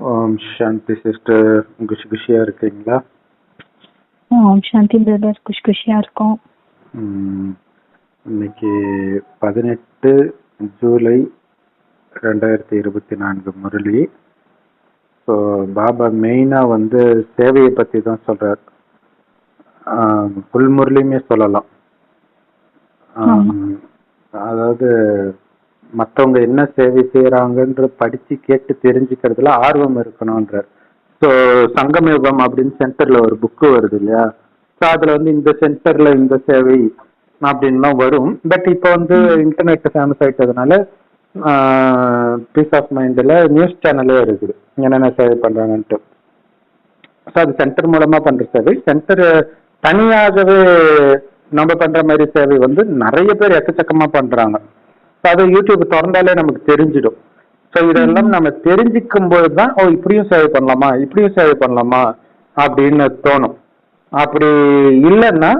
ஓம் Shanti sister. குஷி குஷியா இருக்கீங்களா? ஓம் சாந்தி brother Kush குஷியா இருக்கோம். இன்னைக்கு பதினெட்டு ஜூலை ரெண்டாயிரத்தி இருபத்தி நான்கு முரளி. ஸோ பாபா மெயினாக வந்து சேவையை பற்றி தான் சொல்கிறார் ஃபுல் முரளியுமே சொல்லலாம். அதாவது மற்றவங்க என்ன சேவை செய்கிறாங்கன்ற படித்து கேட்டு தெரிஞ்சுக்கிறதுல ஆர்வம் இருக்கணுன்றார் ஸோ சங்கமயுகம் அப்படின்னு சென்டரில் ஒரு புக்கு வருது இல்லையா? ஸோ அதில் வந்து இந்த சென்டரில் இந்த சேவை அப்படின்லாம் வரும். பட் இப்போ வந்து இன்டர்நெட் ஃபேமஸ் ஆயிட்டதுனால பீஸ் ஆஃப் மைண்டில் நியூஸ் சேனலே இருக்குது. என்னென்ன சேவை பண்ணுறாங்கன்ட்டு ஸோ அது சென்டர் மூலமாக பண்ணுற சேவை. சென்டர் தனியாகவே நம்ம பண்ணுற மாதிரி சேவை வந்து நிறைய பேர் எக்கச்சக்கமாக பண்ணுறாங்க ஸோ அது யூடியூப் திறந்தாலே நமக்கு தெரிஞ்சிடும். ஸோ இதெல்லாம் நம்ம தெரிஞ்சுக்கும் போது தான் ஓ இப்படியும் சேவை பண்ணலாமா? இப்படியும் சேவை பண்ணலாமா? அப்படின்னு தோணும். அப்படி இல்லைன்னா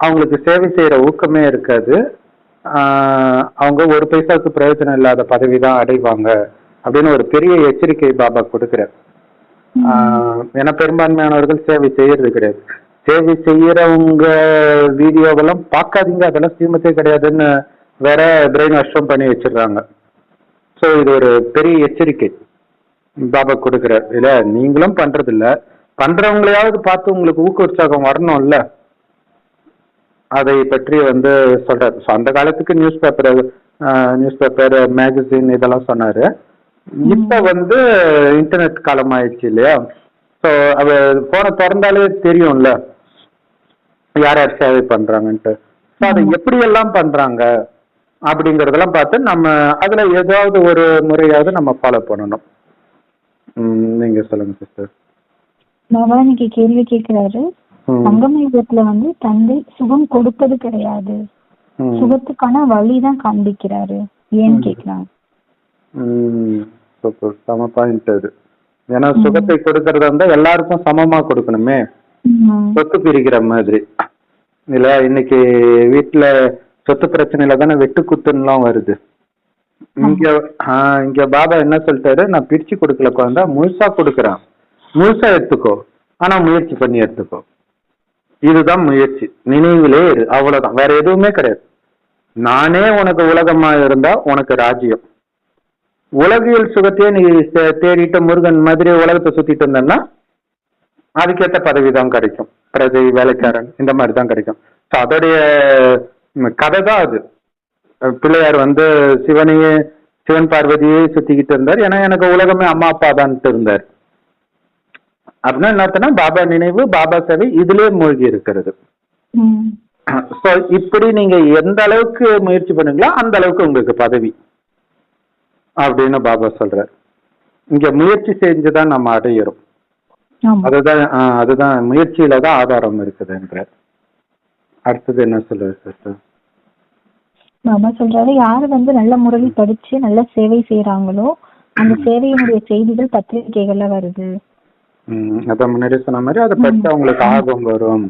அவங்களுக்கு சேவை செய்கிற ஊக்கமே இருக்காது. ஆஹ் அவங்க ஒரு பைசாவுக்கு பிரயோஜனம் இல்லாத பதவி தான் அடைவாங்க அப்படின்னு ஒரு பெரிய எச்சரிக்கை பாபா கொடுக்குறார். ஆஹ் ஏன்னா பெரும்பான்மையானவர்கள் சேவை செய்யறது கிடையாது. சேவை செய்யறவங்க வீடியோவெல்லாம் பார்க்காதீங்க அதெல்லாம் சீமத்தே கிடையாதுன்னு வேற பிரெயின் வாஷும் பண்ணி வச்சிடுறாங்க ஸோ இது ஒரு பெரிய எச்சரிக்கை. பாபா கொடுக்குறார். இல்ல நீங்களும் பண்றது இல்ல பண்றவங்களையாவது பார்த்து உங்களுக்கு ஊக்க உற்சாகம் வரணும்ல. அதை பற்றி வந்து சொல்றாரு. ஸோ அந்த காலத்துக்கு news paper news paper magazine இதெல்லாம் சொன்னாரு. இப்ப வந்து இன்டர்நெட் காலம் ஆயிடுச்சு இல்லையா? ஸோ அது போனை திறந்தாலே தெரியும்ல. யார் யார் சேவை பண்றாங்கன்ட்டு. ஸோ அதை எப்படியெல்லாம் பண்றாங்க? அப்படிங்கறதெல்லாம் பார்த்து நம்ம அதுல ஏதாவது ஒரு முறையாவது நம்ம ஃபாலோ பண்ணணும். நீங்க சொல்லுங்க சிஸ்டர் பாபா இன்னைக்கு கேள்வி கேட்கிறாரு. சங்கம யுகத்துல வந்து தந்தை சுகம் கொடுப்பது கிடையாது. சுகத்துக்கான வழிதான் காண்பிக்கிறாரு. ஏன்னு கேக்குறாங்க சூப்பர் சம பாயிண்ட் அது. ஏன்னா சுகத்தை கொடுக்கறதா இருந்தா எல்லாருக்கும் சமமா கொடுக்கணுமே. சொத்து பிரிக்கிற மாதிரி. இல்ல இன்னைக்கு வீட்டுல சொத்து பிரச்சனையில தானே வெட்டு குத்துன்னுலாம் வருது. இங்க ஆஹ் இங்க பாபா என்ன சொல்லிட்டாரு? நான் பிரிச்சு கொடுக்கல குழந்தா முழுசா கொடுக்குறான் முழுசா எடுத்துக்கோ. ஆனா முயற்சி பண்ணி எடுத்துக்கோ. இதுதான் முயற்சி. நினைவிலே இரு. அவ்வளவுதான். வேற எதுவுமே கிடையாது. நானே உனக்கு உலகமா இருந்தா உனக்கு ராஜ்யம். உலகியல் சுகத்தையே நீ தேடிட்டு முருகன் மாதிரி உலகத்தை சுத்திட்டு இருந்தேன்னா அதுக்கேற்ற பதவி தான் கிடைக்கும். பிரஜை வேலைக்காரன் இந்த மாதிரி தான் கிடைக்கும். ஸோ அதோடைய கதை தான் அது. பிள்ளையார் வந்து சிவனையே சிவன் பார்வதியே சுத்திக்கிட்டு இருந்தார். ஏன்னா எனக்கு உலகமே அம்மா அப்பா தான்ட்டு இருந்தார். அப்படின்னா என்ன பாபா நினைவு பாபா சேவை இதுலயே மூழ்கி இருக்கிறது. ஸோ இப்படி நீங்க எந்த அளவுக்கு முயற்சி பண்ணுங்களோ அந்த அளவுக்கு உங்களுக்கு பதவி அப்படின்னு பாபா சொல்றார். இங்க முயற்சி செஞ்சுதான் நம்ம அடையிறோம். அதுதான் அதுதான் முயற்சியில தான் ஆதாரம் இருக்குதுன்றார். அடுத்தது என்ன சொல்லுது சிஸ்டர் பாபா சொல்றாரு யாரு வந்து நல்ல முறையில் படிச்சு நல்ல சேவை செய்யறாங்களோ அந்த சேவையினுடைய செய்திகள் பத்திரிகைகள்ல வருது. அதான் முன்னாடி சொன்ன மாதிரி அதை பற்றி அவங்களுக்கு ஆர்வம் வரும்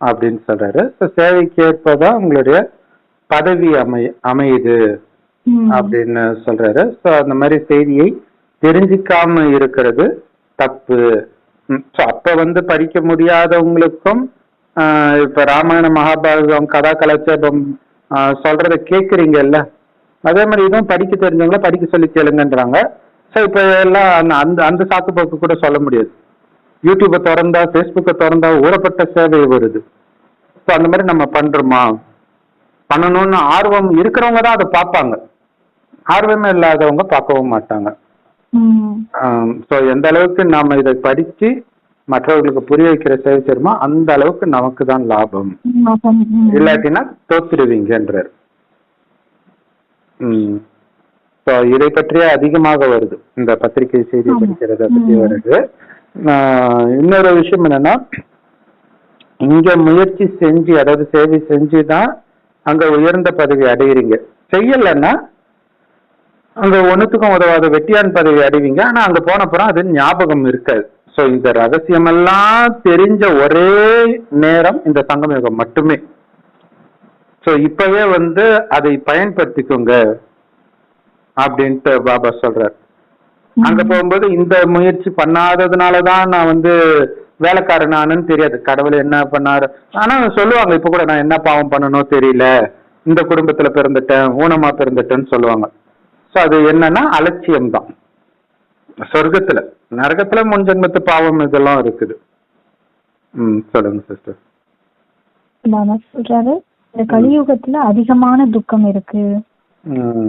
அப்படின்னு சொல்றாரு. ஸோ சேவைக்கு ஏற்பதான் உங்களுடைய பதவி அமை அமையுது. அப்படின்னு சொல்றாரு. ஸோ அந்த மாதிரி செய்தியை தெரிஞ்சுக்காம இருக்கிறது தப்பு. ஸோ அப்ப வந்து படிக்க முடியாதவங்களுக்கும் இப்ப ராமாயண மகாபாரதம் கதா கலாச்சாரம் சொல்றத கேக்குறீங்கல்ல? அதே மாதிரி இதுவும் படிக்க தெரிஞ்சவங்கள படிக்க சொல்லி கேளுங்கன்றாங்க. ஸோ இப்போ எல்லாம் அந்த அந்த சாக்கு போக்கு கூட சொல்ல முடியாது. யூடியூப்பை திறந்தா ஃபேஸ்புக்கை திறந்தா ஊறப்பட்ட சேவை வருது. ஸோ அந்த மாதிரி நம்ம பண்றோமா? பண்ணணும்னு ஆர்வம் இருக்கிறவங்க தான் அதை பார்ப்பாங்க. ஆர்வமே இல்லாதவங்க பார்க்கவும் மாட்டாங்க. ஸோ எந்த அளவுக்கு நாம இதை படிச்சு மற்றவர்களுக்கு புரிய வைக்கிற சேவை செய்யணுமோ அந்த அளவுக்கு நமக்கு தான் லாபம். இல்லாட்டினா தோத்துடுவீங்கன்றார். ம். ஸோ இதை பற்றியே அதிகமாக வருது. இந்த பத்திரிகை செய்தி. படிக்கிறத பற்றி. வருது. இன்னொரு விஷயம் என்னன்னா இங்க முயற்சி செஞ்சு அதாவது சேவை செஞ்சு தான் அங்க உயர்ந்த பதவி அடையிறீங்க. செய்யலைன்னா அங்க ஒண்ணுத்துக்கும் உதவாத வெட்டியான் பதவி அடைவீங்க. ஆனா அங்க போனப்புறம் அது ஞாபகம் இருக்காது. ஸோ இந்த ரகசியமெல்லாம் தெரிஞ்ச ஒரே நேரம் இந்த சங்கமயுகம் மட்டுமே. ஸோ இப்பவே வந்து அதை பயன்படுத்திக்கோங்க அப்படின்ட்டு பாபா சொல்றார். அங்க போகும்போது இந்த முயற்சி பண்ணாததுனாலதான் நான் வந்து வேலைக்காரன் நானுன்னு தெரியாது. கடவுள் என்ன பண்ணாரு? ஆனா சொல்லுவாங்க இப்ப கூட நான் என்ன பாவம் பண்ணணும் தெரியல. இந்த குடும்பத்துல பிறந்துட்டேன் ஊனமா பிறந்துட்டேன்னு சொல்லுவாங்க. சோ அது என்னன்னா அலட்சியம் தான் சொர்க்கத்துல. நரகத்துல முன் ஜென்மத்து பாவம் இதெல்லாம் இருக்குது. ம் சொல்லுங்க சிஸ்டர் சொல்றாரு இந்த கலியுகத்துல அதிகமான துக்கம் இருக்கு.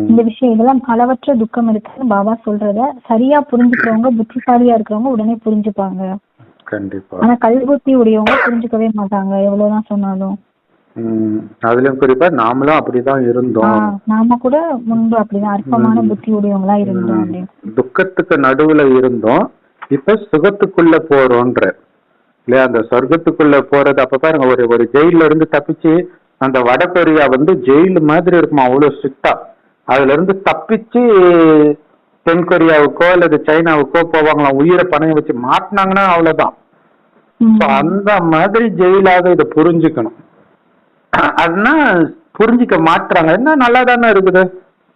இந்த விஷயம் இதெல்லாம் அளவற்ற துக்கம் இருக்குன்னு பாபா சொல்றத சரியா புரிஞ்சுக்கிறவங்க புத்திசாலியா இருக்கிறவங்க உடனே புரிஞ்சுப்பாங்க. கண்டிப்பா. ஆனா கல்புத்தி உடையவங்க புரிஞ்சுக்கவே மாட்டாங்க எவ்வளவுதான் சொன்னாலும். அதுலயும் குறிப்பா நாமளும் அப்படிதான் இருந்தோம். நாம கூட முன்பு அப்படிதான் அற்பமான புத்தி உடையவங்களா இருந்தோம் துக்கத்துக்கு நடுவுல இருந்தோம். இப்ப சுகத்துக்குள்ள போறோன்ற. இல்லையா அந்த சொர்க்கத்துக்குள்ள போறது அப்ப பாருங்க ஒரு ஒரு ஜெயில இருந்து தப்பிச்சு அந்த வட கொரியா வந்து ஜெயில் மாதிரி இருக்குமா அவ்வளவு ஸ்ட்ரிக்டா அதுல இருந்து தப்பிச்சு தென் கொரியாவுக்கோ அல்லது சைனாவுக்கோ போவாங்களாம் உயிரை பணைய வச்சு மாட்டினாங்கன்னா அவ்வளவுதான். அந்த மாதிரி ஜெயிலாக இதை புரிஞ்சுக்கணும். அதுனா புரிஞ்சுக்க மாட்டுறாங்க என்ன நல்லா தானே இருக்குது?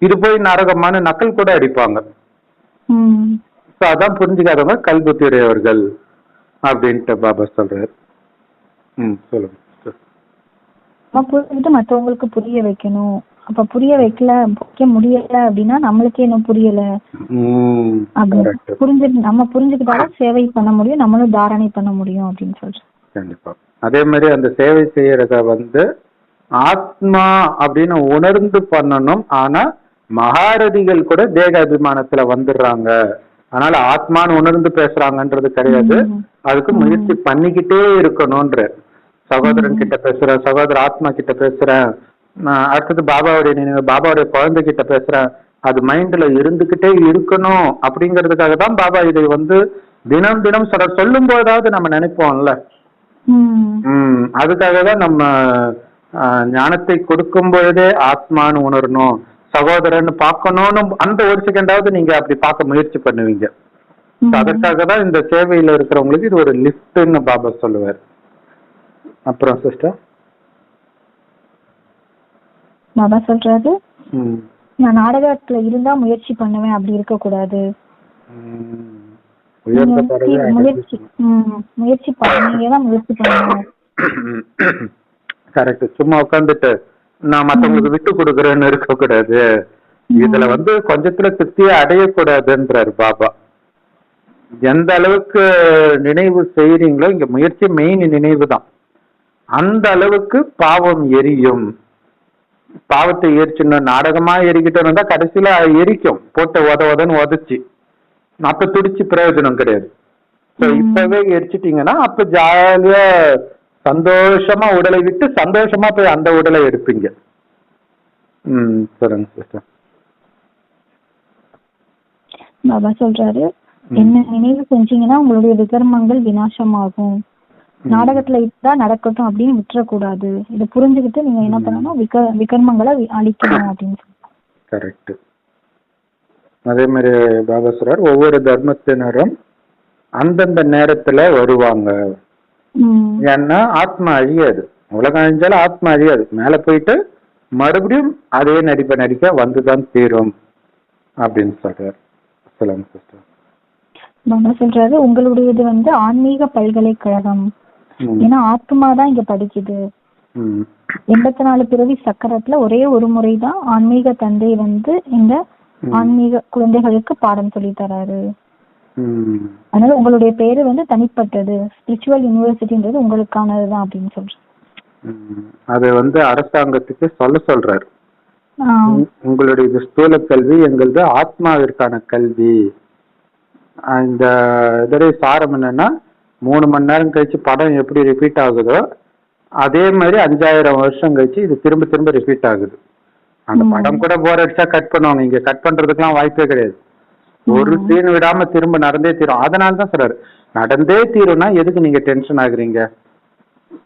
இது போய் நரகமான நக்கல் கூட அடிப்பாங்க. அதான் புரிஞ்சுக்காதவங்க கல்புத்தி உடையவர்கள் அப்படின்ட்டு பாபா சொல்றாரு. ம் சொல்லுங்க புரிஞ்சுட்டு மத்தவங்களுக்கு புரிய வைக்கணும். அப்ப புரிய வைக்கல வைக்க முடியல அப்படின்னா நம்மளுக்கே இன்னும் புரியல. புரிஞ்சு நம்ம புரிஞ்சுக்கிட்டாலும் சேவை பண்ண முடியும் நம்மளும் தாரணை பண்ண முடியும் அப்படின்னு சொல்றேன் கண்டிப்பா. அதே மாதிரி அந்த சேவை செய்யறத வந்து ஆத்மா அப்படின்னு உணர்ந்து பண்ணணும். ஆனா மகாரதிகள் கூட தேக அபிமானத்துல வந்துடுறாங்க. அதனால ஆத்மான்னு உணர்ந்து பேசுறாங்கன்றது கிடையாது. அதுக்கு முயற்சி பண்ணிக்கிட்டே இருக்கணும்ன்ற. சகோதரன் கிட்ட பேசுறேன் சகோதர ஆத்மா கிட்ட பேசுறேன். அடுத்தது பாபாவுடைய நினைவு பாபாவுடைய குழந்தை கிட்ட பேசுறேன். அது மைண்ட்ல இருந்துகிட்டே இருக்கணும் அப்படிங்கிறதுக்காக தான் பாபா இதை வந்து தினம் தினம் சொல்ற சொல்லும் போதாவது நம்ம நினைப்போம்ல. அதுக்காக தான் நம்ம ஞானத்தை கொடுக்கும் பொழுதே ஆத்மான்னு உணரணும். சகோதரன் பார்க்கணும்னு அந்த ஒரு செகண்டாவது நீங்க அப்படி பார்க்க முயற்சி பண்ணுவீங்க. அதற்காக தான் இந்த சேவையில இருக்கிறவங்களுக்கு இது ஒரு லிஃப்ட்னு பாபா சொல்லுவார். அப்புறம் சிஸ்டர் பாபா சொல்றாரு நான் நாடகத்துல இருந்தா முயற்சி பண்ணுவேன் அப்படி இருக்க கூடாது. உயர்ந்த முயற்சி முயற்சி பண்ணுங்க கரெக்ட் சும்மா உட்காந்துட்டு நான் மத்தவங்களுக்கு விட்டு கொடுக்குறேன்னு இருக்கக்கூடாது. இதுல வந்து கொஞ்சத்துல திருப்தியை அடையக்கூடாதுன்றாரு பாபா. எந்த அளவுக்கு நினைவு செய்றீங்களோ இங்க முயற்சி மெயின் நினைவு தான் அந்த அளவுக்கு பாவம் எரியும். பாவத்தை எரிச்சுன்னு நாடகமா எரிக்கிட்டு இருந்தா கடைசியில எரிக்கும். போட்டு உத உதன்னு உதச்சு அப்ப துடிச்சு பிரயோஜனம் கிடையாது. இப்பவே எரிச்சிட்டீங்கன்னா அப்ப ஜாலியா சந்தோஷமா உடலை விட்டு சந்தோஷமா போய் அந்த உடலை எடுப்பீங்க. ம் சொல்லுங்க சிஸ்டர் பாபா சொல்றாரு என்ன நினைவு செஞ்சீங்கன்னா உங்களுடைய விகர்மங்கள் விநாசமாகும். நாடகத்துல இருந்தா நடக்கட்டும் அப்படின்னு விட்டுறக்கூடாது. இதை புரிஞ்சுக்கிட்டு நீங்க என்ன பண்ணணும்? விக விகர்மங்களை அழிக்கணும் அப்படின்னு கரெக்ட் அதே மாதிரி பாபா சொல்றார் ஒவ்வொரு தர்மத்தினரும் அந்தந்த நேரத்துல வருவாங்க. ஏன்னா ஆத்மா அழியாது. உலகம் அழிஞ்சாலும் ஆத்மா அழியாது. மேல போயிட்டு மறுபடியும் அதே நடிப்பை நடிக்க வந்துதான் தீரும் அப்படின்னு சொல்றார். சொல்லுங்க சிஸ்டர் பாபா சொல்றாரு உங்களுடையது வந்து ஆன்மீக பல்கலைக்கழகம். ஏன்னா ஆத்மா தான் இங்க படிக்குது. எண்பத்தி நாலு பிறவி சக்கரத்துல ஒரே ஒரு முறை தான் ஆன்மீக தந்தை வந்து இந்த ஆன்மீக குழந்தைகளுக்கு பாடம் சொல்லி தராரு. அதனால உங்களுடைய பேரு வந்து தனிப்பட்டது. ஸ்பிரிச்சுவல் யூனிவர்சிட்டின்றது உங்களுக்கானது தான் அப்படின்னு சொல்றேன். அது வந்து அரசாங்கத்துக்கு சொல்ல சொல்றாரு. உங்களுடைய ஸ்தூல கல்வி எங்களது ஆத்மாவிற்கான கல்வி. இந்த இதோடைய சாரம் என்னன்னா மூணு மணி நேரம் கழிச்சு படம் எப்படி ரிப்பீட் ஆகுதோ அதே மாதிரி அஞ்சாயிரம் வருஷம் கழிச்சு இது திரும்ப திரும்ப ரிப்பீட் ஆகுது. அந்த படம் கூட போர் அடிச்சா கட் பண்ணுவாங்க. இங்க கட் பண்றதுக்கெல்லாம் வாய்ப்பே கிடையாது. ஒரு சீன் விடாம திரும்ப நடந்தே தீரும். அதனால தான் சொல்றாரு. நடந்தே தீரும்னா எதுக்கு நீங்க டென்ஷன் ஆகுறீங்க?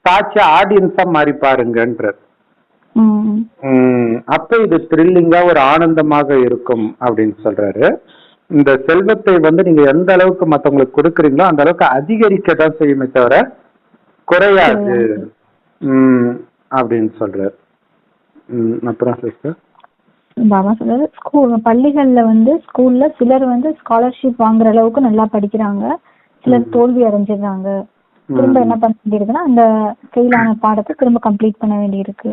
சாட்சி ஆடியன்ஸா மாறி பாருங்கன்றார். அப்ப இது த்ரில்லிங்கா ஒரு ஆனந்தமாக இருக்கும் அப்படின்னு சொல்றாரு. இந்த செல்வத்தை வந்து நீங்க எந்த அளவுக்கு மத்தவங்களுக்கு கொடுக்குறீங்களோ அந்த அளவுக்கு அதிகரிக்க தான் செய்யுமே தவிர குறையாது. உம் அப்படின்னு சொல்றாரு. அப்புறம் சிஸ்டர் பாபா சொல்றது ஸ்கூல் பள்ளிகள்ல வந்து ஸ்கூல்ல சிலர் வந்து ஸ்காலர்ஷிப் வாங்குற அளவுக்கு நல்லா படிக்கிறாங்க. சிலர் தோல்வி அடைஞ்சிடுறாங்க. திரும்ப என்ன பண்ண வேண்டியிருக்குன்னா அந்த ஃபெயிலான பாடத்தை திரும்ப கம்ப்ளீட் பண்ண வேண்டியிருக்கு.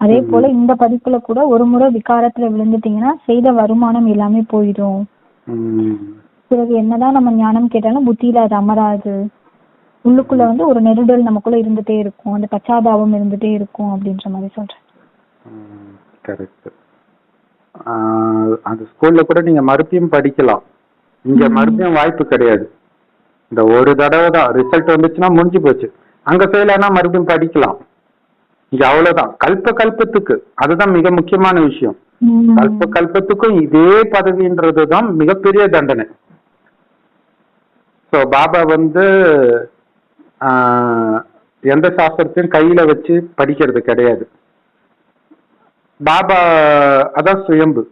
அதே போல இந்த படிப்புல கூட ஒரு முறை விகாரத்துல விழுந்துட்டீங்கன்னா செய்த வருமானம் எல்லாமே போயிடும். பிறகு என்னதான் நம்ம ஞானம் கேட்டாலும் புத்தியில அது அமராது. உள்ளுக்குள்ள வந்து ஒரு நெருடல் நமக்குள்ள இருந்துட்டே இருக்கும். அந்த பச்சாதாபம் இருந்துட்டே இருக்கும் அப்படின்ற மாதிரி சொல்றேன். கரெக்ட் அந்த ஸ்கூல்ல கூட நீங்க மறுபடியும் படிக்கலாம். இங்க மறுபடியும் வாய்ப்பு கிடையாது. இந்த ஒரு தடவை தான் ரிசல்ட் வந்துச்சுன்னா முடிஞ்சு போச்சு. அங்க ஃபெயில் ஆனா மறுபடியும் படிக்கலாம். இங்க அவ்வளவுதான். கல்ப கல்பத்துக்கு. அதுதான் மிக முக்கியமான விஷயம். கல்ப கல்பத்துக்கும் இதே பதவின்றது தான் மிகப்பெரிய தண்டனை. ஸோ பாபா வந்து ஆஹ், எந்த சாஸ்திரத்தையும் கையில வச்சு படிக்கிறது கிடையாது. பாபா அதான் சுயம்பு.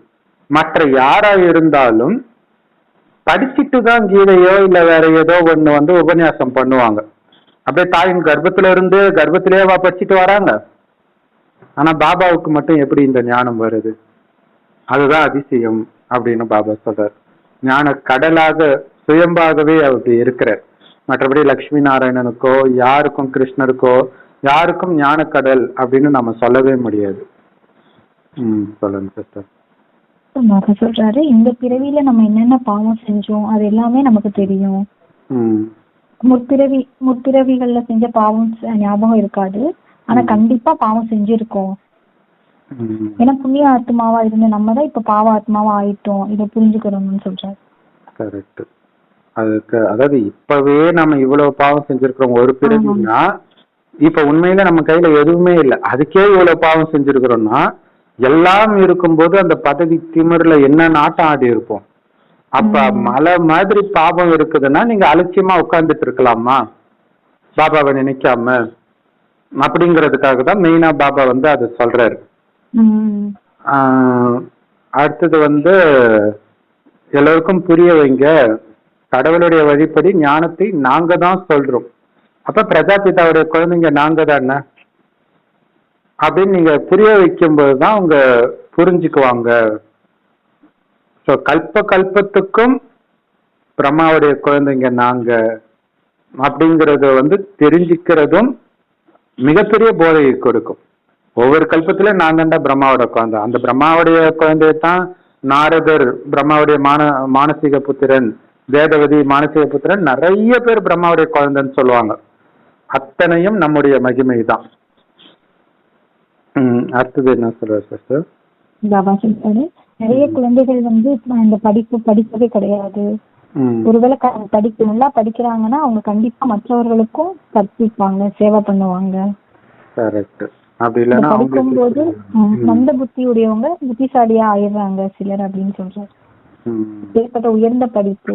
மற்ற யாரா இருந்தாலும் படிச்சுட்டு தான் கீதையோ இல்ல வேற ஏதோ ஒண்ணு வந்து உபன்யாசம் பண்ணுவாங்க. அப்படியே தாயின் கர்ப்பத்துல இருந்து கர்ப்பத்திலேயே படிச்சுட்டு வராங்க. ஆனா பாபாவுக்கு மட்டும் எப்படி இந்த ஞானம் வருது? அதுதான் அதிசயம் அப்படின்னு பாபா சொல்றார். ஞான கடலாக சுயம்பாகவே அப்படி இருக்கிறார். மற்றபடி லக்ஷ்மி நாராயணனுக்கோ யாருக்கும் கிருஷ்ணருக்கோ யாருக்கும் ஞான கடல் அப்படின்னு நம்ம சொல்லவே முடியாது. சொல்லுங்க சொல்றாரு இந்த பிறவியில நம்ம என்னென்ன பாவம் செஞ்சோம் அது எல்லாமே நமக்கு தெரியும். முற்பிறவி முற்பிறவிகள்ல செஞ்ச பாவம் ஞாபகம் இருக்காது. ஆனா கண்டிப்பா பாவம் செஞ்சிருக்கோம். ஏன்னா புண்ணிய ஆத்மாவா இருந்த நம்ம தான் இப்ப பாவ ஆத்மாவா ஆயிட்டோம் இதை புரிஞ்சுக்கணும்னு சொல்றாரு. கரெக்ட். அதுக்கு அதாவது இப்பவே நம்ம இவ்வளவு பாவம் செஞ்சிருக்கிறோம் ஒரு பிறவின்னா இப்ப உண்மையில நம்ம கையில எதுவுமே இல்லை. அதுக்கே இவ்வளவு பாவம் செஞ்சிருக்கிறோம்னா எல்லாம் இருக்கும்போது அந்த பதவி திமிர்ல என்ன நாட்டம் ஆடி இருப்போம். அப்ப மலை மாதிரி பாவம் இருக்குதுன்னா நீங்க அலட்சியமா உட்கார்ந்துட்டு இருக்கலாமா? பாபாவை நினைக்காம? அப்படிங்கிறதுக்காக தான் மெயினா பாபா வந்து அது சொல்றாரு. அடுத்தது வந்து எல்லோருக்கும் புரிய வைங்க. கடவுளுடைய வழிப்படி ஞானத்தை நாங்க தான் சொல்றோம். அப்ப பிரஜாபிதாவுடைய குழந்தைங்க நாங்க தானே? அப்படின்னு நீங்க புரிய வைக்கும்போது தான் அவங்க புரிஞ்சுக்குவாங்க. ஸோ கல்ப கல்பத்துக்கும் பிரம்மாவுடைய குழந்தைங்க நாங்க அப்படிங்கிறத வந்து தெரிஞ்சுக்கிறதும் மிகப்பெரிய போதையை கொடுக்கும். ஒவ்வொரு கல்பத்துல நான் தாண்டா பிரம்மாவோட குழந்தை. அந்த பிரம்மாவுடைய குழந்தைய தான் நாரதர் பிரம்மாவுடைய மான மானசீக புத்திரன் வேதவதி மானசீக புத்திரன் நிறைய பேர் பிரம்மாவுடைய குழந்தைன்னு சொல்லுவாங்க. அத்தனையும் நம்முடைய மகிமை தான் அடுத்தது என்ன சொல்ற சிஸ்டர் பாபா சொல்றாரு நிறைய குழந்தைகள் வந்து இந்த படிப்பு படிப்பதே கிடையாது. ஒருவேளை படிக்க நல்லா படிக்கிறாங்கன்னா அவங்க கண்டிப்பா மற்றவர்களுக்கும் கற்பிப்பாங்க சேவை பண்ணுவாங்க. படிக்கும்போது மந்த புத்தி உடையவங்க புத்திசாலியா ஆயிடுறாங்க சிலர் அப்படின்னு சொல்றாரு. ஏற்பட்ட உயர்ந்த படிப்பு.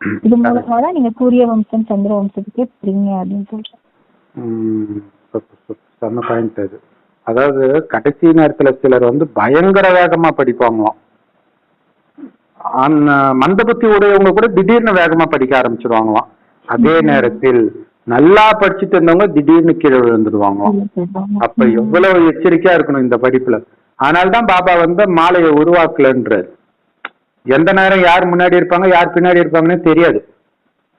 இது மூலமா தான் நீங்க சூரிய வம்சம் சந்திர வம்சத்துக்கே போறீங்க அப்படின்னு சொல்றாரு. செம்ம பாயிண்ட் அது. அதாவது கடைசி நேரத்துல சிலர் வந்து பயங்கர வேகமா படிப்பாங்களாம். அந்த மந்தபுத்தி உடையவங்க கூட திடீர்னு வேகமா படிக்க ஆரம்பிச்சிருவாங்களாம். அதே நேரத்தில் நல்லா படிச்சுட்டு இருந்தவங்க திடீர்னு கீழே விழுந்துடுவாங்களாம் அப்ப எவ்வளவு எச்சரிக்கையா இருக்கணும் இந்த படிப்புல? அதனால்தான் பாபா வந்து மாலையை உருவாக்கலன்றார். எந்த நேரம் யார் முன்னாடி இருப்பாங்க யார் பின்னாடி இருப்பாங்கன்னு தெரியாது.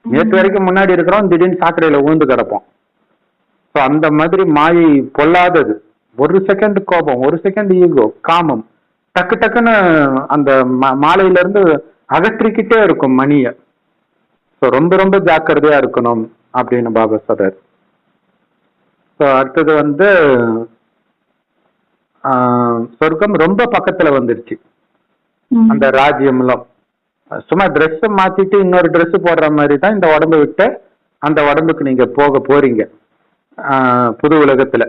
நேற்று வரைக்கும் முன்னாடி இருக்கிறோம் திடீர்னு சாக்கடையில ஊந்து கிடப்போம் ஸோ அந்த மாதிரி மாயை பொல்லாதது. ஒரு செகண்ட் கோபம் ஒரு செகண்ட் ஈகோ காமம். டக்கு டக்குன்னு அந்த மாலையில இருந்து அகற்றிக்கிட்டே இருக்கும் மணிய. ஸோ ரொம்ப ரொம்ப ஜாக்கிரதையா இருக்கணும் அப்படின்னு பாபா சொல்றாரு. ஸோ அடுத்தது வந்து ஆஹ், சொர்க்கம் ரொம்ப பக்கத்துல வந்துருச்சு. அந்த ராஜ்யம்லாம். சும்மா ட்ரெஸ் மாத்திட்டு இன்னொரு Dress போடுற மாதிரி தான் இந்த உடம்பை விட்டு அந்த உடம்புக்கு நீங்க போக போறீங்க. புது உலகத்துல.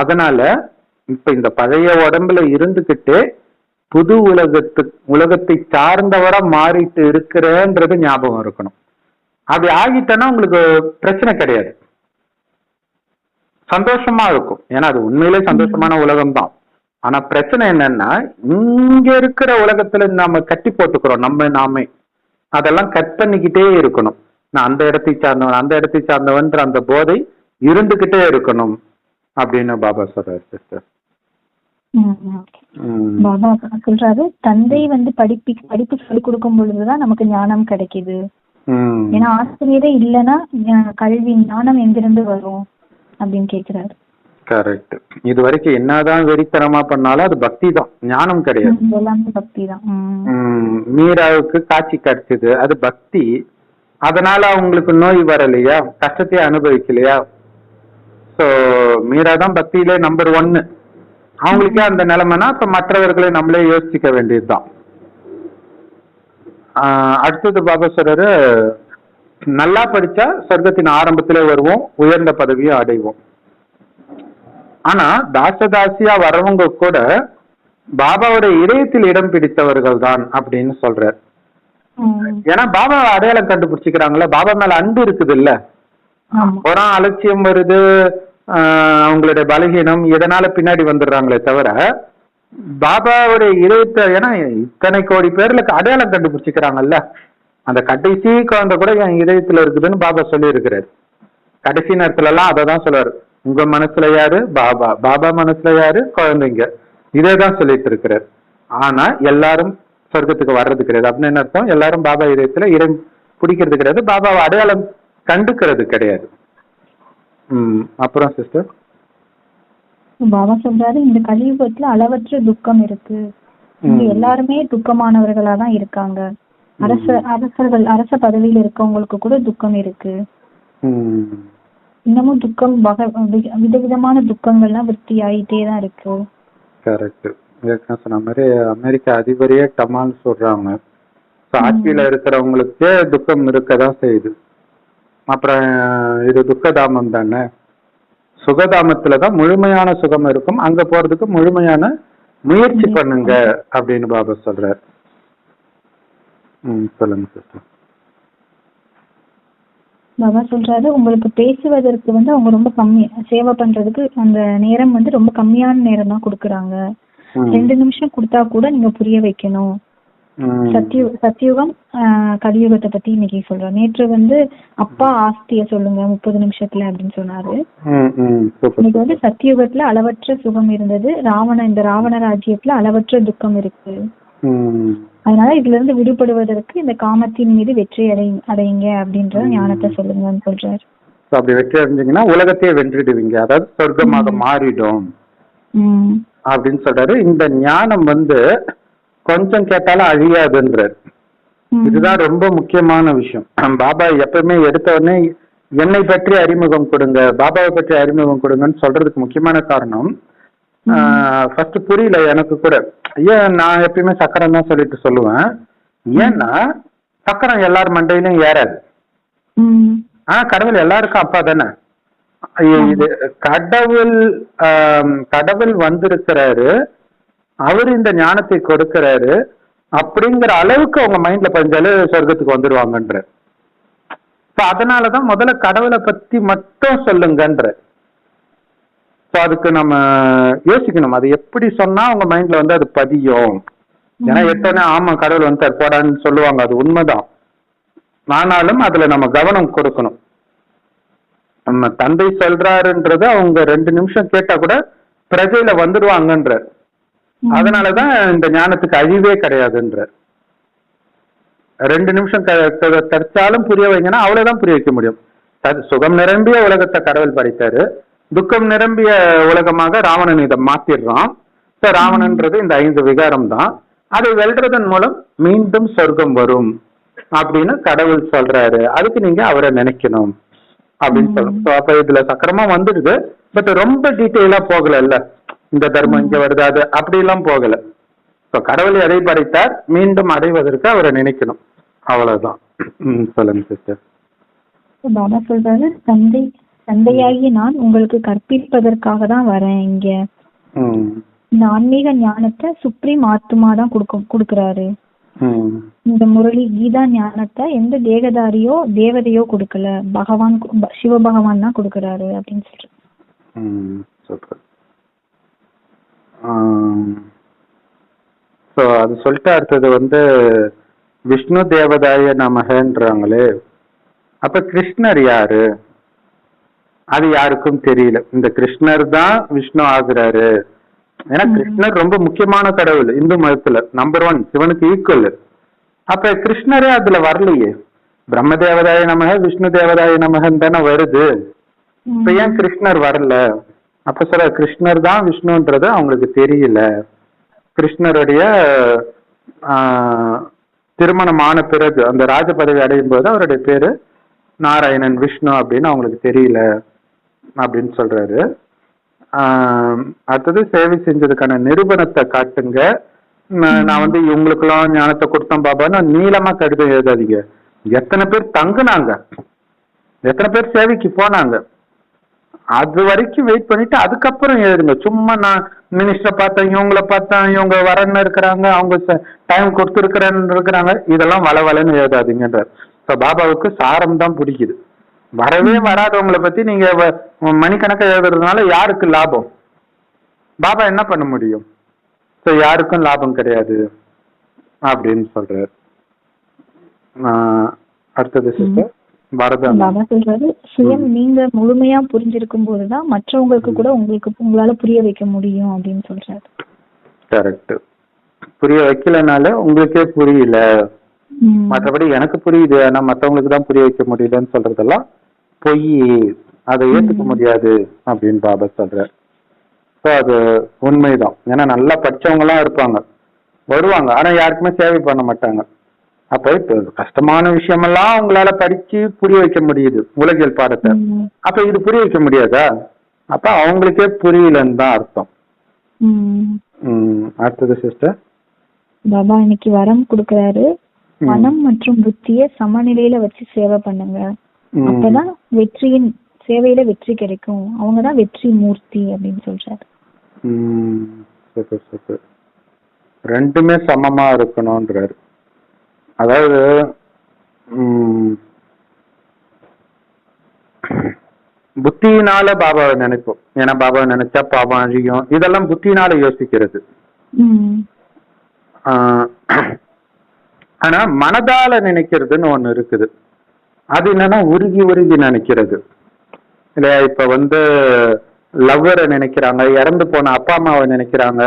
அதனால இப்ப இந்த பழைய உடம்புல இருந்துகிட்டு புது உலகத்து உலகத்தை சார்ந்தவரா மாறிட்டு இருக்கிறேன்றது ஞாபகம் இருக்கணும். அப்படி ஆகிட்டேன்னா உங்களுக்கு பிரச்சனை கிடையாது. சந்தோஷமா இருக்கும். ஏன்னா அது உண்மையிலே சந்தோஷமான உலகம் தான் ஆனா பிரச்சனை என்னன்னா இங்க இருக்கிற உலகத்துல நாம கட்டி போட்டுக்கிறோம் நம்ம நாமே. அதெல்லாம் கட் பண்ணிக்கிட்டே இருக்கணும். நான் அந்த இடத்தை சார்ந்தவன் அந்த இடத்தை சார்ந்தவன்ற அந்த போதை இருந்துகிட்டே இருக்கணும். அப்படின்னு பாபா சொல்றாரு சிஸ்டர் பாபா சொல்றாரு தந்தை வந்து படிப்பி படிப்பு சொல்லிக் கொடுக்கும் பொழுதுதான் நமக்கு ஞானம் கிடைக்குது. ஏன்னா ஆசிரியரே இல்லைன்னா கல்வி ஞானம் எங்கிருந்து வரும்? அப்படின்னு கேக்குறாரு. கரெக்ட் இது வரைக்கும் என்னதான் வெறித்தனமா பண்ணாலும் அது பக்தி தான் ஞானம் கிடையாது. எல்லாமே பக்தி தான் மீராவுக்கு காட்சி கிடைச்சது. அது பக்தி. அதனால அவங்களுக்கு நோய் வரலையா? கஷ்டத்தையே அனுபவிக்கலையா? சோ மீரா தான் பக்தியிலே நம்பர் ஒன்னு அவங்களுக்கே அந்த நிலைமைனா இப்ப மற்றவர்களை நம்மளே யோசிச்சுக்க வேண்டியதுதான். ஆஹ் அடுத்தது பாபா சொல்றாரு நல்லா படிச்சா சொர்க்கத்தின் ஆரம்பத்திலே வருவோம் உயர்ந்த பதவியும் அடைவோம். ஆனா தாசதாசியா வரவங்க கூட பாபாவோட இதயத்தில் இடம் பிடித்தவர்கள் தான் அப்படின்னு சொல்றார். ஏன்னா பாபா அடையாளம் கண்டுபிடிச்சிக்கிறாங்கல்ல பாபா மேல அன்பு இருக்குது இல்ல புறம் அலட்சியம் வருது ஆஹ் அவங்களுடைய பலகீனம் இதனால பின்னாடி வந்துடுறாங்களே தவிர பாபாவுடைய இதயத்தை ஏன்னா இத்தனை கோடி பேர்ல அடையாளம் கண்டுபிடிச்சிக்கிறாங்கல்ல. அந்த கடைசி குழந்தை கூட என் இதயத்துல இருக்குதுன்னு பாபா சொல்லி இருக்கிறாரு கடைசி நேரத்துல எல்லாம் அதை தான் சொல்லுவாரு. உங்க மனசுல யாரு? பாபா. பாபா மனசுல யாரு? குழந்தைங்க. இதே தான் சொல்லிட்டு இருக்கிறார் ஆனா எல்லாரும் சொர்க்கத்துக்கு வர்றது கிடையாது. அப்படின்னு என்ன அர்த்தம்? எல்லாரும் பாபா இதயத்துல இடம் பிடிக்கிறது கிடையாது. பாபாவை அடையாளம் கண்டுக்கிறது கிடையாது. அப்புறம் சிஸ்டர் பாபா சொல்றாரு இந்த கலியுகத்துல அளவற்ற துக்கம் இருக்கு. இங்க எல்லாருமே துக்கமானவர்களா தான் இருக்காங்க. அரச அரசர்கள் அரச பதவியில இருக்கவங்களுக்கு கூட துக்கம் இருக்கு. இன்னமும் துக்கம் வகை விதவிதமான துக்கங்கள்லாம் விருத்தி ஆயிட்டே தான் இருக்கு. கரெக்ட். ஏற்கனவே சொன்ன மாதிரி அமெரிக்க அதிபரையே டமால்னு சொல்றாங்க. ஆட்சியில இருக்கிறவங்களுக்கே துக்கம் இருக்க தான் செய்யுது. அப்புறம் இது துக்கதாமம் தானே? சுகதாமத்துல தான் முழுமையான சுகம் இருக்கும். அங்க போறதுக்கு முழுமையான முயற்சி பண்ணுங்க அப்படின்னு பாபா சொல்றாரு. ம் சொல்லுங்க சிஸ்டர். பாபா சொல்றாரு உங்களுக்கு பேசுவதற்கு வந்து அவங்க ரொம்ப கம்மி சேவை பண்றதுக்கு அந்த நேரம் வந்து ரொம்ப கம்மியான நேரம் தான் கொடுக்குறாங்க ரெண்டு நிமிஷம் கொடுத்தா கூட நீங்க புரிய வைக்கணும். சத்தியு சத்தியுகம் கலியுகத்தை பத்தி இன்னைக்கு சொல்றோம். நேற்று வந்து அப்பா ஆஸ்திய சொல்லுங்க முப்பது நிமிஷத்துல அப்படின்னு சொன்னாரு. இன்னைக்கு வந்து சத்தியுகத்துல அளவற்ற சுகம் இருந்தது. ராவண இந்த ராவண ராஜ்யத்துல அளவற்ற துக்கம் இருக்கு. அதனால இதுல இருந்து விடுபடுவதற்கு இந்த காமத்தின் மீது வெற்றி அடை அடையுங்க அப்படின்ற ஞானத்தை சொல்லுங்கன்னு சொல்றாரு. அப்படி வெற்றி அடைஞ்சீங்கன்னா உலகத்தையே வென்றிடுவீங்க. அதாவது சொர்க்கமாக மாறிடும். அப்படின்னு சொல்றாரு. இந்த ஞானம் வந்து கொஞ்சம் கேட்டாலும் அழியாதுன்றார். இதுதான் ரொம்ப முக்கியமான விஷயம். பாபா எப்பவுமே எடுத்த உடனே என்னை பற்றி அறிமுகம் கொடுங்க பாபாவை பற்றி அறிமுகம் கொடுங்கன்னு சொல்றதுக்கு முக்கியமான காரணம் ஃபர்ஸ்ட் புரியல எனக்கு கூட. ஏன் நான் எப்பயுமே சக்கரம் தான் சொல்லிட்டு சொல்லுவேன். ஏன்னா சக்கரம் எல்லார் மண்டையிலும் ஏறாது. ஆனா கடவுள் எல்லாருக்கும் அப்பா தானே. இது கடவுள் கடவுள் வந்திருக்கிறாரு. அவர் இந்த ஞானத்தை கொடுக்கிறாரு அப்படிங்கிற அளவுக்கு அவங்க மைண்ட்ல பதிஞ்சாலே சொர்க்கத்துக்கு வந்துருவாங்கன்ற. So அதனாலதான் முதல்ல கடவுளை பத்தி மட்டும் சொல்லுங்கன்ற. So அதுக்கு நம்ம யோசிக்கணும். அது எப்படி சொன்னா அவங்க மைண்ட்ல வந்து அது பதியும். ஏன்னா எடுத்தோடனே ஆமா கடவுள் வந்து போடான்னு சொல்லுவாங்க. அது உண்மைதான். ஆனாலும் அதுல நம்ம கவனம் கொடுக்கணும். நம்ம தந்தை சொல்றாருன்றது அவங்க ரெண்டு நிமிஷம் கேட்டா கூட பிரஜையில வந்துடுவாங்கன்ற அதனாலதான் இந்த ஞானத்துக்கு அழிவே கிடையாதுன்ற. ரெண்டு நிமிஷம் கிடைச்சாலும் புரிய வைங்கன்னா அவ்வளவுதான் புரிய வைக்க முடியும். சுகம் நிரம்பிய உலகத்தை கடவுள் படைத்தாரு. துக்கம் நிரம்பிய உலகமாக ராவணன் இதை மாத்திடுறான். ராவணன்றது இந்த ஐந்து விகாரம் தான் அதை வெல்றதன் மூலம் மீண்டும் சொர்க்கம் வரும் அப்படின்னு கடவுள் சொல்றாரு. அதுக்கு நீங்க அவரை நினைக்கணும் அப்படின்னு சொல்லணும் அப்ப இதுல சக்கரமா வந்துடுது. பட் ரொம்ப டீட்டெயிலா போகல இல்ல. இந்த தர்மம் இங்க வருது அது அப்படி எல்லாம் போகல. So கடவுள் எதை படைத்தார்? மீண்டும் அடைவதற்கு அவரை நினைக்கணும். அவ்வளவுதான். சொல்லுங்க சிஸ்டர் பாபா சொல்றாரு தந்தை தந்தையாகி நான் உங்களுக்கு கற்பிப்பதற்காக தான் வரேன் இங்க. இந்த ஆன்மீக ஞானத்தை சுப்ரீம் ஆத்மா தான் கொடுக்க கொடுக்கறாரு. இந்த முரளி கீதா ஞானத்தை எந்த தேகதாரியோ தேவதையோ கொடுக்கல. பகவான் சிவபகவான் தான் கொடுக்கறாரு அப்படின்னு சொல்றேன் ஸோ அது சொல்லிட்டு அடுத்தது வந்து விஷ்ணு தேவதாய நமகன்றாங்களே. அப்ப கிருஷ்ணர் யாரு? அது யாருக்கும் தெரியல. இந்த கிருஷ்ணர் தான் விஷ்ணு ஆகுறாரு. ஏன்னா கிருஷ்ணர் ரொம்ப முக்கியமான கடவுள் இந்து மதத்துல. நம்பர் ஒன் சிவனுக்கு ஈக்குவல் அப்ப கிருஷ்ணரே அதுல வரலையே. பிரம்ம தேவதாய நமக விஷ்ணு தேவதாய நமகன்னு தானே வருது. இப்ப ஏன் கிருஷ்ணர் வரல? அப்ப சார் கிருஷ்ணர் தான் விஷ்ணுன்றது அவங்களுக்கு தெரியல. கிருஷ்ணருடைய திருமணமான பிறகு அந்த ராஜ பதவி அடையும் போது அவருடைய பேரு நாராயணன் விஷ்ணு அப்படின்னு அவங்களுக்கு தெரியல அப்படின்னு சொல்றாரு. அடுத்தது சேவை செஞ்சதுக்கான நிரூபணத்தை காட்டுங்க. நான் நான் வந்து இவங்களுக்கெல்லாம் ஞானத்தை கொடுத்தேன் பாபான்னு நீளமா கடிதம் எழுதாதீங்க. எத்தனை பேர் தங்குனாங்க. எத்தனை பேர் சேவைக்கு போனாங்க. அது வரைக்கும் வெயிட் பண்ணிட்டு அதுக்கப்புறம் எழுதுங்க. சும்மா நான் மினிஸ்டரை பார்த்தேன் இவங்கள பார்த்தேன் இவங்க வரன்னு இருக்கிறாங்க அவங்க டைம் கொடுத்துருக்கிறேன்னு இருக்கிறாங்க. இதெல்லாம் வள வளன்னு எழுதாதீங்கன்றார். இப்போ பாபாவுக்கு சாரம் தான் பிடிக்குது. வரவே வராதவங்கள பத்தி நீங்க மணிக்கணக்கா எழுதுறதுனால யாருக்கு லாபம்? பாபா என்ன பண்ண முடியும்? ஸோ யாருக்கும் லாபம் கிடையாது அப்படின்னு சொல்றாரு. அடுத்தது சிஸ்டர் பாபா சொல்றாரு. சுயம் நீங்க முழுமையா புரிஞ்சிருக்கும் போதுதான் மற்றவங்களுக்கு கூட உங்களுக்கு உங்களால புரிய வைக்க முடியும் அப்படின்னு சொல்றாரு. கரெக்ட் புரிய வைக்கலனால உங்களுக்கே புரியல. மற்றபடி எனக்கு புரியுது. ஆனா மத்தவங்களுக்கு தான் புரிய வைக்க முடியலன்னு சொல்றதெல்லாம் பொய். அதை ஏத்துக்க முடியாது அப்படின்னு பாபா சொல்றார். ஸோ அது உண்மைதான். ஏன்னா நல்லா படிச்சவங்க எல்லாம் இருப்பாங்க. வருவாங்க. ஆனா யாருக்குமே சேவை பண்ண மாட்டாங்க. அப்ப இப்ப கஷ்டமான விஷயமெல்லாம் உங்களால படிச்சு புரிய வைக்க முடியுது உலகியல் பாடத்தை. அப்ப இது புரிய வைக்க முடியாதா? அப்ப அவங்களுக்கே புரியலன்னு தான் அர்த்தம். அடுத்தது சிஸ்டர் பாபா இன்னைக்கு வரம் கொடுக்கறாரு. மனம் மற்றும் புத்திய சமநிலையில வச்சு சேவை பண்ணுங்க. அப்பதான் வெற்றியின் சேவையில வெற்றி கிடைக்கும். அவங்கதான் வெற்றி மூர்த்தி அப்படின்னு சொல்றாரு. ரெண்டுமே சமமா இருக்கணும்ன்றாரு. அதாவது புத்தியினால பாபாவை நினைப்போம். ஏன்னா பாபாவை நினைச்சா பாவம் அழியும். இதெல்லாம் புத்தியினால யோசிக்கிறது. ஆனா மனதால நினைக்கிறதுன்னு ஒண்ணு இருக்குது. அது என்னன்னா உருகி உருகி நினைக்கிறது. இல்லையா இப்ப வந்து லவ்வரை நினைக்கிறாங்க இறந்து போன அப்பா அம்மாவை நினைக்கிறாங்க.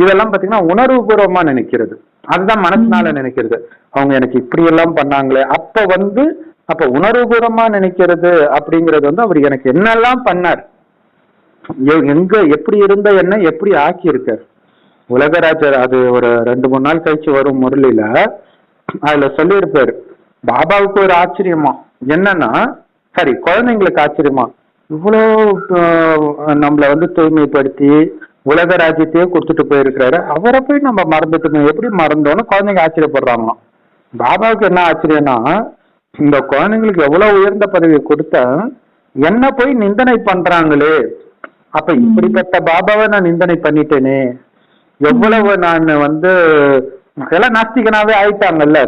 இதெல்லாம் பாத்தீங்கன்னா உணர்வுபூர்வமா நினைக்கிறது. அதுதான் மனசுனால நினைக்கிறது. அவங்க எனக்கு இப்படி எல்லாம் பண்ணாங்களே அப்ப வந்து அப்ப உணர்வுபூர்வமா நினைக்கிறது அப்படிங்கிறது வந்து அவர் எனக்கு என்னெல்லாம் பண்ணார். எங்க எப்படி இருந்த என்ன எப்படி ஆக்கி இருக்கார் உலகராஜர் அது ஒரு ரெண்டு மூணு நாள் கழிச்சு வரும் முரளியில அதுல சொல்லியிருப்பாரு பாபாவுக்கு ஒரு ஆச்சரியமா என்னன்னா சரி குழந்தைங்களுக்கு ஆச்சரியமா இவ்வளோ நம்மள வந்து தூய்மைப்படுத்தி உலக ராஜ்யத்தையே கொடுத்துட்டு போயிருக்கிறாரு. அவரை போய் நம்ம மறந்துட்டோமே. எப்படி மறந்தோன்னு குழந்தைங்க ஆச்சரியப்படுறாங்களாம். பாபாவுக்கு என்ன ஆச்சரியம்னா இந்த குழந்தைங்களுக்கு எவ்வளவு உயர்ந்த பதவியை கொடுத்தா என்ன போய் நிந்தனை பண்றாங்களே. அப்ப இப்படிப்பட்ட பாபாவை நான் நிந்தனை பண்ணிட்டேனே. எவ்வளவு நான் வந்து எல்லாம் நாஸ்திகனாவே ஆயிட்டாங்கல்ல.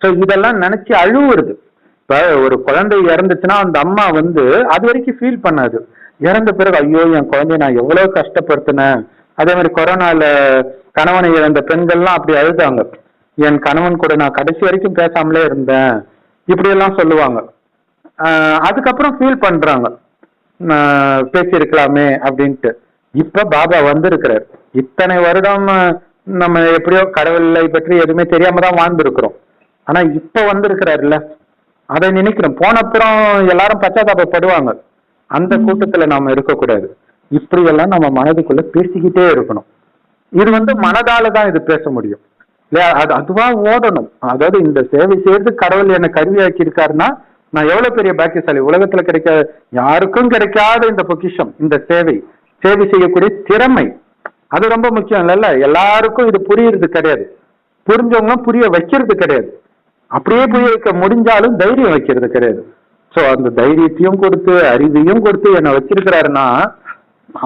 ஸோ இதெல்லாம் நினைச்சு அழுவுறது. இப்ப ஒரு குழந்தை இறந்துச்சுன்னா அந்த அம்மா வந்து அது வரைக்கும் ஃபீல் பண்ணாது. இறந்த பிறகு ஐயோ என் குழந்தைய நான் எவ்வளவு கஷ்டப்படுத்தினேன். அதே மாதிரி கொரோனால கணவனை இழந்த பெண்கள்லாம் அப்படி அழுதாங்க. என் கணவன் கூட நான் கடைசி வரைக்கும் பேசாமலே இருந்தேன். இப்படி எல்லாம் சொல்லுவாங்க. ஆஹ் அதுக்கப்புறம் ஃபீல் பண்றாங்க. பேசியிருக்கலாமே அப்படின்ட்டு. இப்ப பாபா வந்திருக்கிறார். இத்தனை வருடம் நம்ம எப்படியோ கடவுளை பற்றி எதுவுமே தெரியாம தான் வாழ்ந்துருக்கிறோம். ஆனா இப்ப வந்திருக்கிறாருல்ல அதை நினைக்கிறோம். போன அப்புறம் எல்லாரும் பச்சாதாபப்படுவாங்க. அந்த கூட்டத்துல நாம இருக்கக்கூடாது. இப்படி எல்லாம் நம்ம மனதுக்குள்ள பேசிக்கிட்டே இருக்கணும். இது வந்து மனதால தான் இது பேச முடியும். இல்லையா? அது அதுவா ஓடணும் அதாவது இந்த சேவை செய்து கடவுள் என்னை கருவியாக்கி இருக்காருன்னா நான் எவ்வளவு பெரிய பாக்கியசாலி? உலகத்துல கிடைக்க யாருக்கும் கிடைக்காத இந்த பொக்கிஷம் இந்த சேவை. சேவை செய்யக்கூடிய திறமை. அது ரொம்ப முக்கியம் இல்லைல்ல? எல்லாருக்கும் இது புரியுறது கிடையாது. புரிஞ்சவங்க புரிய வைக்கிறது கிடையாது. அப்படியே புரிய வைக்க முடிஞ்சாலும் தைரியம் வைக்கிறது கிடையாது. சோ அந்த தைரியத்தையும் கொடுத்து அறிவையும் கொடுத்து என்னை வச்சிருக்கிறாருன்னா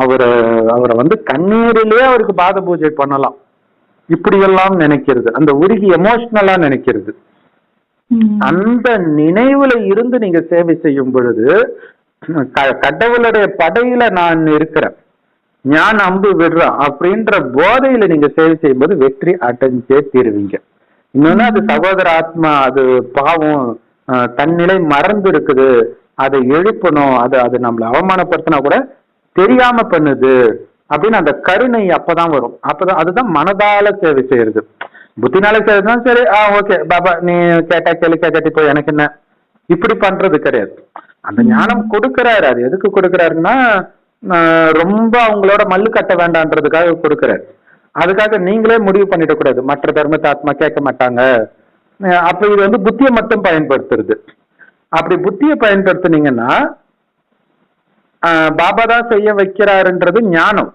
அவரை அவரை வந்து கண்ணீரிலே அவருக்கு பாத பூஜை பண்ணலாம். இப்படியெல்லாம் நினைக்கிறது. அந்த உருகி எமோஷனலா நினைக்கிறது. அந்த நினைவுல இருந்து நீங்க சேவை செய்யும் பொழுது கடவுளுடைய படையில நான் இருக்கிறேன். ஞான அம்பு விடுறேன் அப்படின்ற போதையில நீங்க சேவை செய்யும்போது வெற்றி அடைஞ்சே தீருவீங்க. இன்னொன்னு அது சகோதர ஆத்மா அது பாவம் தன்னிலை மறந்து இருக்குது அதை எழுப்பணும். அது அது நம்மள அவமானப்படுத்தினா கூட தெரியாம பண்ணுது. அப்படின்னு அந்த கருணை அப்பதான் வரும். அப்பதான் அதுதான் மனதால சேவை செய்யறது. புத்தினால செய்யறதுனா சரி ஆ ஓகே பாபா நீ கேட்டா கேள்வி கேட்டுட்டு போய் எனக்கு என்ன? இப்படி பண்றது கிடையாது. அந்த ஞானம் கொடுக்கறாரு. அது எதுக்கு கொடுக்கறாருன்னா ரொம்ப அவங்களோட மல்லு கட்ட வேண்டான்றதுக்காக கொடுக்கறாரு. அதுக்காக நீங்களே முடிவு பண்ணிட கூடாது மற்ற தர்மத்தை ஆத்மா கேட்க மாட்டாங்க. அப்ப இது வந்து புத்தியை மட்டும் பயன்படுத்துறது. அப்படி புத்தியை பயன்படுத்துனீங்கன்னா ஆஹ் பாபா தான் செய்ய வைக்கிறாருன்றது ஞானம்.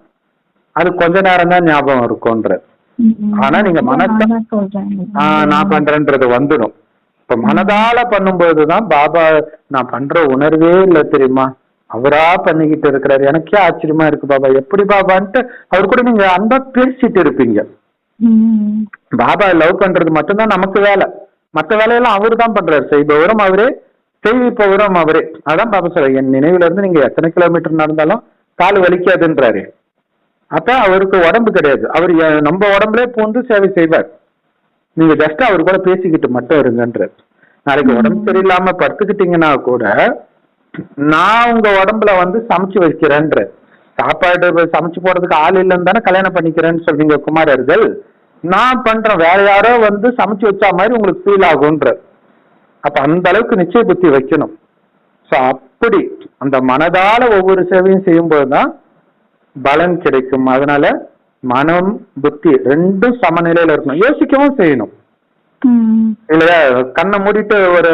அது கொஞ்ச நேரம் தான் ஞாபகம் இருக்கும்ன்ற. ஆனா நீங்க மனச- நான் பண்றேன்றது வந்துடும். இப்ப மனதால பண்ணும்போதுதான் பாபா நான் பண்ற உணர்வே இல்ல தெரியுமா? அவரா பண்ணிக்கிட்டு இருக்கிறாரு. எனக்கே ஆச்சரியமா இருக்கு பாபா. எப்படி பாபான்ட்டு அவர் கூட நீங்க அன்பா பேசிட்டு இருப்பீங்க. பாபா லவ் பண்றது மட்டும்தான் நமக்கு வேலை. மத்த வேலையெல்லாம் அவரு தான் பண்றாரு செய்பவரும் அவரே செய்விப்பவரும் அவரே. அதான் பாபா சொல்ற என் நினைவுல இருந்து நீங்க எத்தனை கிலோமீட்டர் நடந்தாலும் கால் வலிக்காதுன்றாரு. அப்ப அவருக்கு உடம்பு கிடையாது. அவர் நம்ம உடம்புலே பூந்து சேவை செய்வார். நீங்க ஜஸ்ட் அவர் கூட பேசிக்கிட்டு மட்டும் இருங்கன்ற நாளைக்கு உடம்பு சரியில்லாம படுத்துக்கிட்டீங்கன்னா கூட நான் உங்க உடம்புல வந்து சமைச்சு வைக்கிறேன்ற சாப்பாடு சமைச்சு போடுறதுக்கு ஆள் இல்லைன்னு தானே கல்யாணம் பண்ணிக்கிறேன்னு சொல்றீங்க குமாரர்கள் நான் பண்றேன் வேற யாரோ வந்து சமைச்சு வச்சா மாதிரி உங்களுக்கு ஃபீல் ஆகுன்ற அப்ப அந்த அளவுக்கு நிச்சய புத்தி வைக்கணும். ஸோ அப்படி அந்த மனதால ஒவ்வொரு சேவையும் செய்யும்போது தான் பலன் கிடைக்கும். அதனால மனம் புத்தி ரெண்டும் சமநிலையில இருக்கணும். யோசிக்கவும் செய்யணும். இல்லையா? கண்ணை மூடிட்டு ஒரு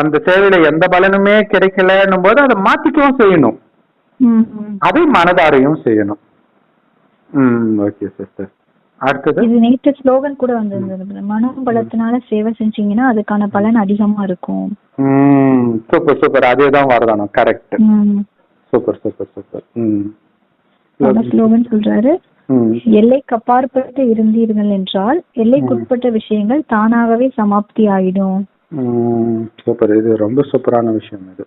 அந்த சேவையில எந்த பலனுமே கிடைக்கலன்னும் போது அதை மாத்திக்கவும் செய்யணும். அதை மனதாரையும் செய்யணும். ம் ஓகே சிஸ்டர். அடுத்தது? இது நேற்று ஸ்லோகன் கூட வந்திருந்தது மனம் பலத்தினால சேவை செஞ்சீங்கன்னா அதுக்கான பலன் அதிகமா இருக்கும். ம் சூப்பர் சூப்பர். அதே தான் வரதானம். கரெக்ட். Super super super. ம். ஸ்லோகன். சொல்றாரு. எல்லைக்கு அப்பாற்பட்டு இருந்தீர்கள் என்றால் எல்லைக்குட்பட்ட விஷயங்கள் தானாகவே சமாப்தி ஆயிடும். சூப்பர். இது ரொம்ப சூப்பரான விஷயம் இது.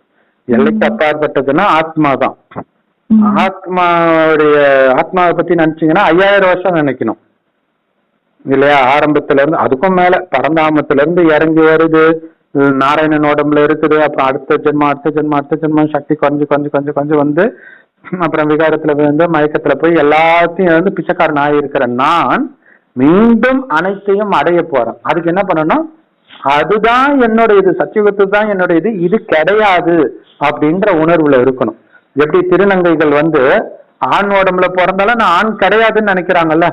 எல்லைக்கு அப்பாற்பட்டதுன்னா ஆத்மா தான். ஆத்மாவுடைய ஆத்மாவை பத்தி நினைச்சீங்கன்னா ஐயாயிரம் வருஷம் நினைக்கணும். இல்லையா? ஆரம்பத்துல இருந்து அதுக்கும் மேல பரந்தாமத்துல இருந்து இறங்கி வருது. நாராயணன் உடம்புல இருக்குது. அப்புறம் அடுத்த ஜென்மம் அடுத்த ஜென்மம் அடுத்த ஜென்மம் சக்தி கொஞ்சம் கொஞ்சம் கொஞ்சம் கொஞ்சம் வந்து அப்புறம் விகாரத்துல வந்து மயக்கத்துல போய் எல்லாத்தையும் வந்து பிச்சைக்காரன் ஆகியிருக்கிற நான் மீண்டும் அனைத்தையும் அடைய போறேன். அதுக்கு என்ன பண்ணணும்? அதுதான் என்னோட இது சத்தியுகத்து தான் என்னோட இது இது கிடையாது அப்படின்ற உணர்வுல இருக்கணும். எப்படி திருநங்கைகள் வந்து ஆண் உடம்புல பிறந்தாலும் நான் ஆண் கிடையாதுன்னு நினைக்கிறாங்கல்ல?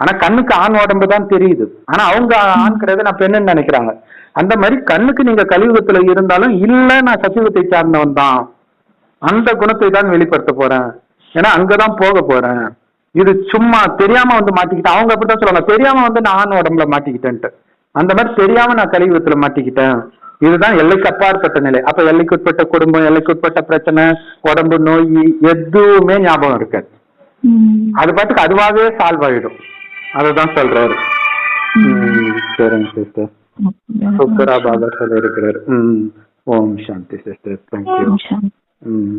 ஆனா கண்ணுக்கு ஆண் உடம்பு தான் தெரியுது. ஆனா அவங்க ஆண் கிடையாது நான் பெண்ணுன்னு நினைக்கிறாங்க. அந்த மாதிரி கண்ணுக்கு நீங்க கலியுகத்துல இருந்தாலும் இல்ல நான் சத்தியுகத்தை சார்ந்தவன் தான். அந்த குணத்தை தான் வெளிப்படுத்த போறேன். ஏன்னா அங்கதான் போக போறேன். இது சும்மா தெரியாம வந்து மாட்டிக்கிட்டேன். அவங்க அப்படித்தான் சொல்லுவாங்க. தெரியாம வந்து நான் ஆண் உடம்புல மாட்டிக்கிட்டேன்ட்டு. அந்த மாதிரி தெரியாம நான் கலியுகத்துல மாட்டிக்கிட்டேன். இதுதான் எல்லைக்கு அப்பாற்பட்ட நிலை. அப்ப எல்லைக்குட்பட்ட குடும்பம் எல்லைக்குட்பட்ட பிரச்சனை உடம்பு நோய் எதுவுமே ஞாபகம் இருக்காது. அது பாட்டுக்கு அதுவாகவே சால்வ் ஆயிடும். அதுதான் சொல்றாரு. சரிங்க சிஸ்டர் சூப்பரா பாபா சொல்ல இருக்கிறாரு ம். Om Shanti sister thank you. ம்.